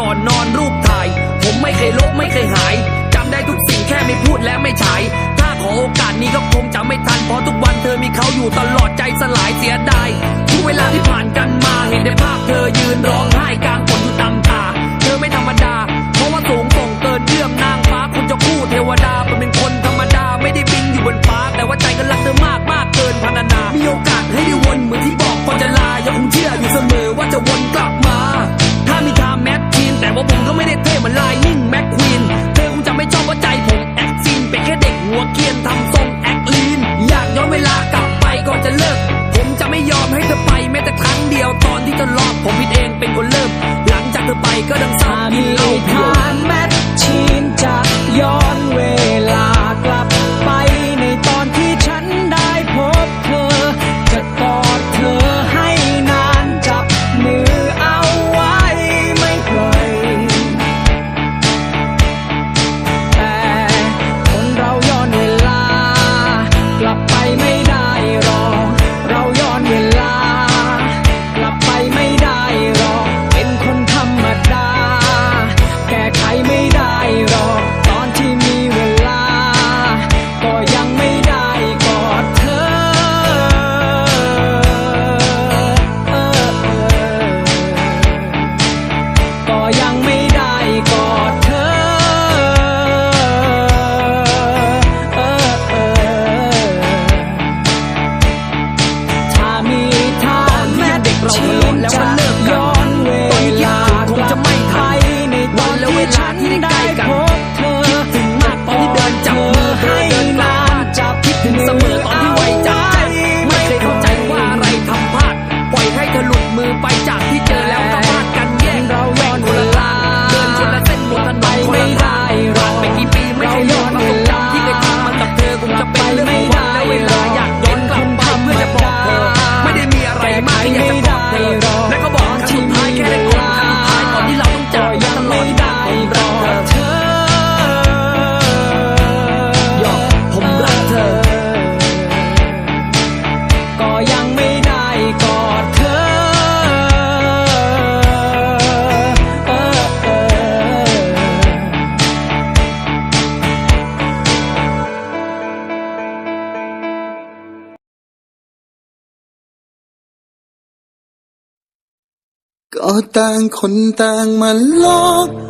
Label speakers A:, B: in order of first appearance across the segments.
A: ก่อนนอนรู
B: ป
A: ถ่าย ผมไม่เคยลบไม่เคยหายจำได้ทุกสิ่งแค่ไม่พูดและไม่ฉาย ถ้าขอโอกาสนี้ก็คงจะไม่ทัน เพราะทุกวันเธอมีเขาอยู่ตลอดใจสลายเสียดายทุกเวลาที่ผ่านกันมาเห็นในภาพเธอยืนร้องไห้กลางฝนอยู่ตามตา เธอไม่ธรรมดา เพราะว่าสูงส่งเกินเยื่อมนางฟ้าคุณเจะคู่เทวดาเป็นคนธรรมดาไม่ได้บินอยู่บนฟ้า แต่ว่าใจก็รักเธอมาก ไม่ เด็กเราทะ
B: เลาะแล้วมันเลิกกัน ก็ต่า
A: งคนต่า
B: งมา
C: ลอก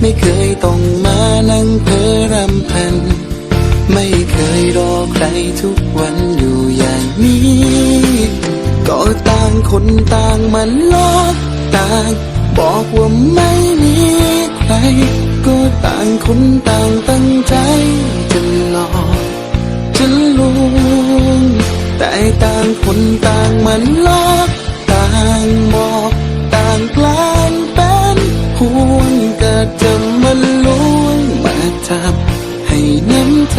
C: ไม่เคยต้องมานั่งเพ้อรำพัน ไม่เคยรอใครทุกวันอยู่อย่างนี้ ก็ต่างคนต่างมันลอกต่าง บอกว่าไม่มีใคร ก็ต่างคนต่างตั้งใจจะหลอกจะลวงแต่ต่างคนต่างมันลอกต่างบอกต่างกล้งเป็นห่วงก็ จะมาล้วงมาทับให้น้ำใจ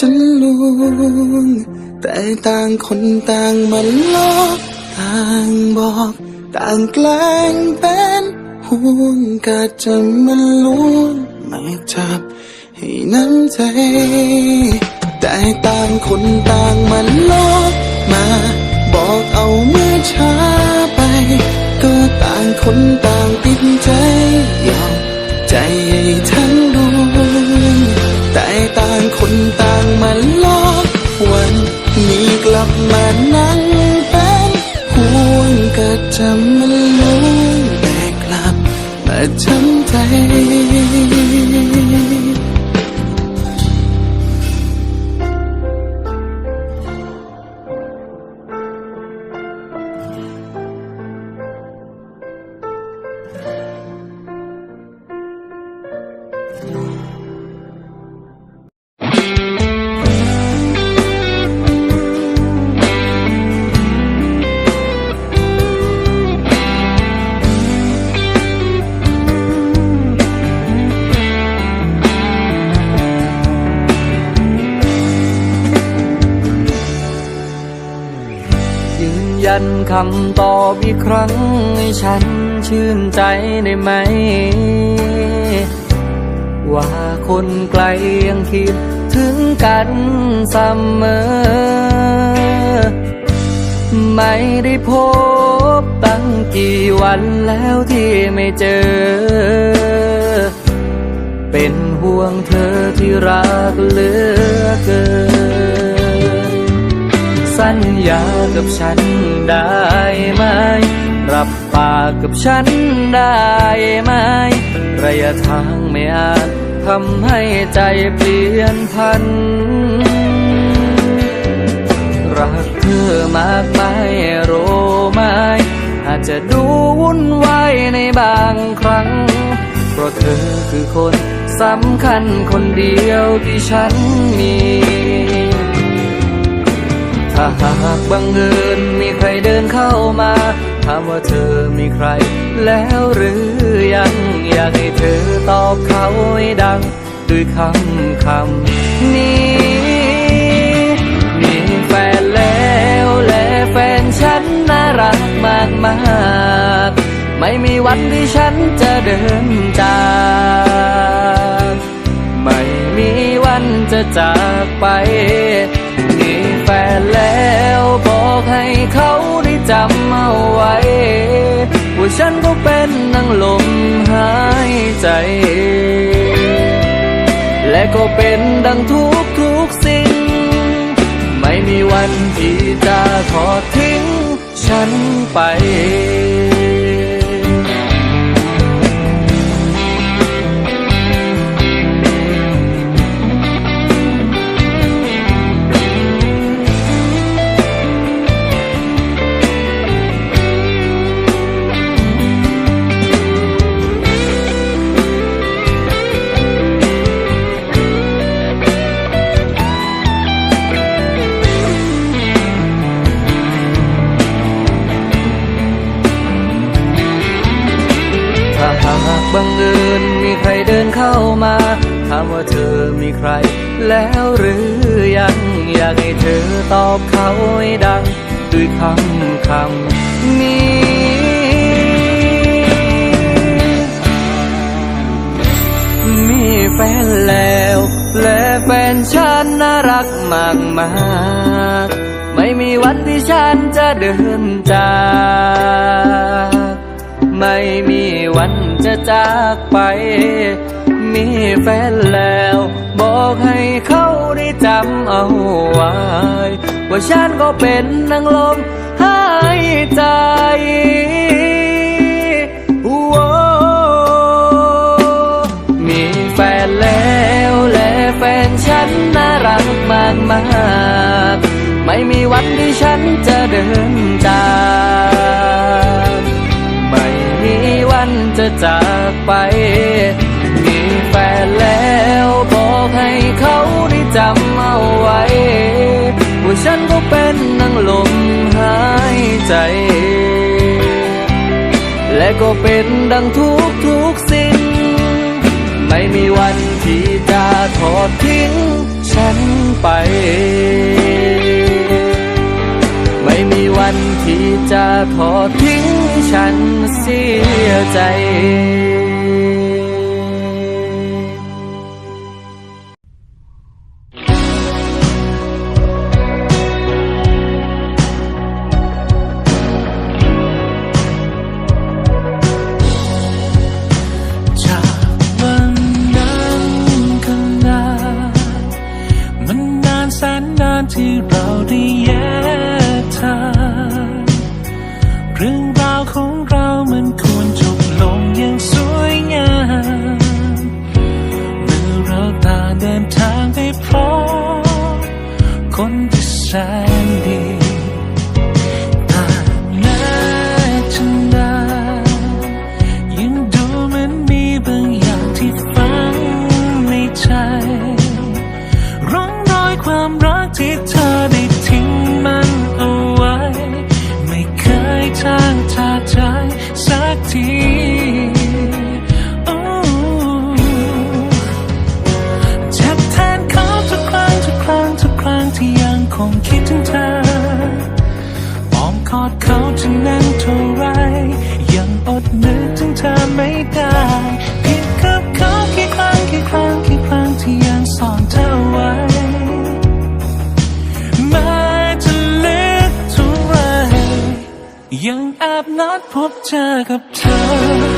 C: จะลวง แต่ต่างคนต่างมันลอกต่างบอก ต่างแกล้งเป็นห่วงก็จะมันลวงมาจับให้น้ำใจ แต่ต่างคนต่างมันลอกมา บอกเอาเมื่อช้าไป ก็ต่างคนต่างติดใจยอมใจให้ทั้งดวงแต่ต่าง คนต่างมันลอกวันนี้กลับมานั่งเป็นห่วงก็จำมันลวงแต่กลับมาทำใจ
D: คำตอบอีกครั้งให้ฉันชื่นใจได้ไหม ว่าคนไกลยังคิดถึงกันเสมอ ไม่ได้พบตั้งกี่วันแล้วที่ไม่เจอ เป็นห่วงเธอที่รักเหลือเกิน ญญากับฉันได้ไหม รับปากกับฉันได้ไหม ระยะทางไม่อาจทำให้ใจเปลี่ยนพัน รักเธอมากมายรู้ไหม อาจจะดูวุ่นวายในบางครั้ง เพราะเธอคือคนสำคัญคนเดียวที่ฉันมี ถ้าหากบังเอิญมีใครเดินเข้ามา ถามว่าเธอมีใคร แล้วหรือยังอยากให้เธอตอบเขาให้ดัง ด้วยคำคำนี้ มีแฟนแล้วและแฟนฉันน่ารักมากมากๆไม่มีวันที่ฉันจะเดินจากไม่มีวันจะจากไป ฟนแล้วบอกให้เขาได้จำเอาไว้ ว่าฉันก็เป็นนังลมหายใจ และก็เป็นดังทุกทุกสิ่ง ไม่มีวันที่จะทอดทิ้งฉันไปามว่าเธอมีใคร แล้วหรือยังอยากให้เธอตอบเขาให้ดัง ด้วยคำคำนี้มีแฟนแล้ว และแฟนฉันน่ารักมากมากไม่มีวันที่ฉันจะเดินจาก ไม่มีวันจะจากไป มีแฟนแล้ว บอกให้เขาได้จำเอาไว้ ว่าฉันก็เป็นนางลมหายใจโว้มีแฟนแล้วและแฟนฉันน่ารักมากมากไม่มีวันที่ฉันจะเดินจาก จะจากไป มีแฟนแล้วบอกให้เขาได้จำเอาไว้ ว่าฉันก็เป็นนางลมหายใจ และก็เป็นดังทุกทุกสิ่ง ไม่มีวันที่จะทอดทิ้งฉันไป ไม่มีวันที่จะทอดทิ้งฉันเสียใจ
E: ที่ งคงคิดถึงเธออ้อมกอดเขาจะนานเท่าไร ยังอดนึกถึงเธอไม่ได้ผิดกับเขากี่ครั้งกี่ครั้งกี่ครั้งที่ยังซ่อนเธอไว้แม้จะเล็กเท่าไรยังแอบนัดพบเจอ
F: กับเธอ